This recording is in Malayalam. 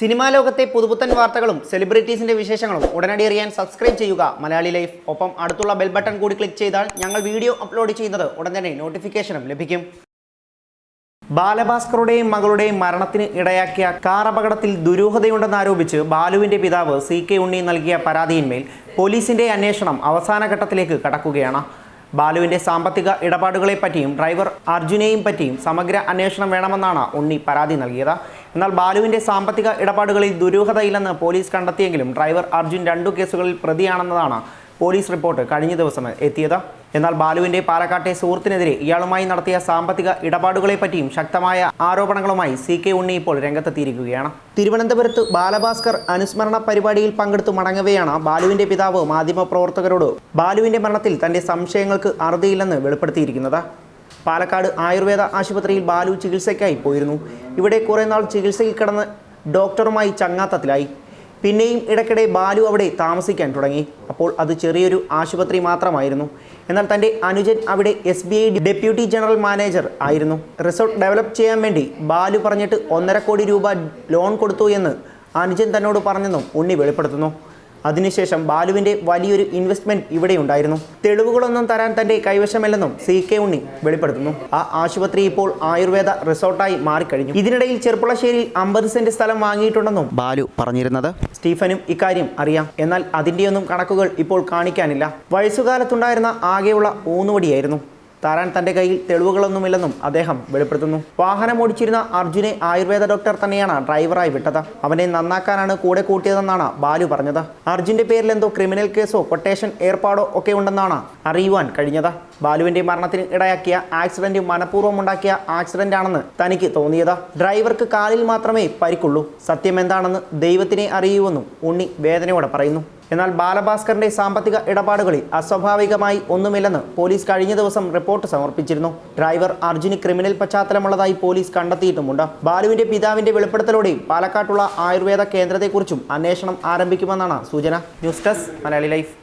സിനിമാ ലോകത്തെ പുതുപുത്തൻ വാർത്തകളും സെലിബ്രിറ്റീസിന്റെ വിശേഷങ്ങളും ഉടനടി അറിയാൻ സബ്സ്ക്രൈബ് ചെയ്യുക. മലയാളി ലൈഫ്. ഒപ്പം അടുത്തുള്ള ബെൽ ബട്ടൺ കൂടി ക്ലിക്ക് ചെയ്താൽ ഞങ്ങൾ വീഡിയോ അപ്ലോഡ് ചെയ്യുന്നത് ഉടൻ തന്നെ നോട്ടിഫിക്കേഷനും ലഭിക്കും. ബാലഭാസ്കറുടെയും മകളുടെയും മരണത്തിന് ഇടയാക്കിയ കാർ അപകടത്തിൽ ദുരൂഹതയുണ്ടെന്നാരോപിച്ച് ബാലുവിന്റെ പിതാവ് സി കെ ഉണ്ണി നൽകിയ പരാതിയിന്മേൽ പോലീസിന്റെ അന്വേഷണം അവസാന ഘട്ടത്തിലേക്ക് കടക്കുകയാണ്. ബാലുവിന്റെ സാമ്പത്തിക ഇടപാടുകളെപ്പറ്റിയും ഡ്രൈവർ അർജുനെയും പറ്റിയും സമഗ്ര അന്വേഷണം വേണമെന്നാണ് ഉണ്ണി പരാതി നൽകിയത്. എന്നാൽ ബാലുവിന്റെ സാമ്പത്തിക ഇടപാടുകളിൽ ദുരൂഹതയില്ലെന്ന് പോലീസ് കണ്ടെത്തിയെങ്കിലും ഡ്രൈവർ അർജുൻ രണ്ടു കേസുകളിൽ പ്രതിയാണെന്നതാണ് പോലീസ് റിപ്പോർട്ട് കഴിഞ്ഞ ദിവസം എത്തിയത്. എന്നാൽ ബാലുവിന്റെ പാലക്കാട്ടെ സുഹൃത്തിനെതിരെ ഇയാളുമായി നടത്തിയ സാമ്പത്തിക ഇടപാടുകളെ പറ്റിയും ശക്തമായ ആരോപണങ്ങളുമായി സി കെ ഉണ്ണി ഇപ്പോൾ രംഗത്തെത്തിയിരിക്കുകയാണ്. തിരുവനന്തപുരത്ത് ബാലഭാസ്കർ അനുസ്മരണ പരിപാടിയിൽ പങ്കെടുത്തു മടങ്ങവെയാണ് ബാലുവിന്റെ പിതാവ് മാധ്യമപ്രവർത്തകരോട് ബാലുവിന്റെ മരണത്തിൽ തന്റെ സംശയങ്ങൾക്ക് അറുതിയില്ലെന്ന് വെളിപ്പെടുത്തിയിരിക്കുന്നത്. പാലക്കാട് ആയുർവേദ ആശുപത്രിയിൽ ബാലു ചികിത്സയ്ക്കായി പോയിരുന്നു. ഇവിടെ കുറേ നാൾ ചികിത്സയിൽ കിടന്ന് ഡോക്ടറുമായി ചങ്ങാത്തത്തിലായി. പിന്നെയും ഇടയ്ക്കിടെ ബാലു അവിടെ താമസിക്കാൻ തുടങ്ങി. അപ്പോൾ അത് ചെറിയൊരു ആശുപത്രി മാത്രമായിരുന്നു. എന്നാൽ തന്റെ അനുജൻ അവിടെ S B I deputy general manager ആയിരുന്നു. റിസോർട്ട് ഡെവലപ്പ് ചെയ്യാൻ വേണ്ടി ബാലു പറഞ്ഞിട്ട് ഒന്നര കോടി രൂപ ലോൺ കൊടുത്തു എന്ന് അനുജൻ തന്നോട് പറഞ്ഞെന്നും ഉണ്ണി വെളിപ്പെടുത്തുന്നു. അതിനുശേഷം ബാലുവിന്റെ വലിയൊരു ഇൻവെസ്റ്റ്മെന്റ് ഇവിടെ ഉണ്ടായിരുന്നു. തെളിവുകളൊന്നും തരാൻ തന്റെ കൈവശമല്ലെന്നും സി കെ ഉണ്ണി വെളിപ്പെടുത്തുന്നു. ആ ആശുപത്രി ഇപ്പോൾ ആയുർവേദ റിസോർട്ടായി മാറിക്കഴിഞ്ഞു. ഇതിനിടയിൽ ചെർപ്പുളശ്ശേരിയിൽ അമ്പത് സെന്റ് സ്ഥലം വാങ്ങിയിട്ടുണ്ടെന്നും ബാലു പറഞ്ഞിരുന്നത്. സ്റ്റീഫനും ഇക്കാര്യം അറിയാം. എന്നാൽ അതിന്റെയൊന്നും കണക്കുകൾ ഇപ്പോൾ കാണിക്കാനില്ല. വയസ്സുകാലത്തുണ്ടായിരുന്ന ആകെയുള്ള ഊന്നുവടിയായിരുന്നു. താരാൻ തന്റെ കയ്യിൽ തെളിവുകളൊന്നുമില്ലെന്നും അദ്ദേഹം വെളിപ്പെടുത്തുന്നു. വാഹനം ഓടിച്ചിരുന്ന അർജുനെ ആയുർവേദ ഡോക്ടർ തന്നെയാണ് ഡ്രൈവറായി വിട്ടത്. അവനെ നന്നാക്കാനാണ് കൂടെ കൂട്ടിയതെന്നാണ് ബാലു പറഞ്ഞത്. അർജുന്റെ പേരിൽ എന്തോ ക്രിമിനൽ കേസോ കൊട്ടേഷൻ ഏർപ്പാടോ ഒക്കെ ഉണ്ടെന്നാണ് അറിയുവാൻ കഴിഞ്ഞത്. ബാലുവിന്റെ മരണത്തിന് ഇടയാക്കിയ ആക്സിഡന്റ് മനഃപൂർവം ഉണ്ടാക്കിയ ആക്സിഡന്റ് ആണെന്ന് തനിക്ക് തോന്നിയത്. ഡ്രൈവർക്ക് കാലിൽ മാത്രമേ പരിക്കുള്ളൂ. സത്യം എന്താണെന്ന് ദൈവത്തിനെ അറിയുവെന്നും ഉണ്ണി വേദനയോടെ പറയുന്നു. എന്നാൽ ബാലഭാസ്കറിന്റെ സാമ്പത്തിക ഇടപാടുകളിൽ അസ്വാഭാവികമായി ഒന്നുമില്ലെന്ന് പോലീസ് കഴിഞ്ഞ ദിവസം റിപ്പോർട്ട് സമർപ്പിച്ചിരുന്നു. ഡ്രൈവർ അർജുന് ക്രിമിനൽ പശ്ചാത്തലമുള്ളതായി പോലീസ് കണ്ടെത്തിയിട്ടുമുണ്ട്. ബാലുവിന്റെ പിതാവിന്റെ വെളിപ്പെടുത്തലോടെ പാലക്കാട്ടുള്ള ആയുർവേദ കേന്ദ്രത്തെക്കുറിച്ചും അന്വേഷണം ആരംഭിക്കുമെന്നാണ് സൂചന. News desk Malayali life.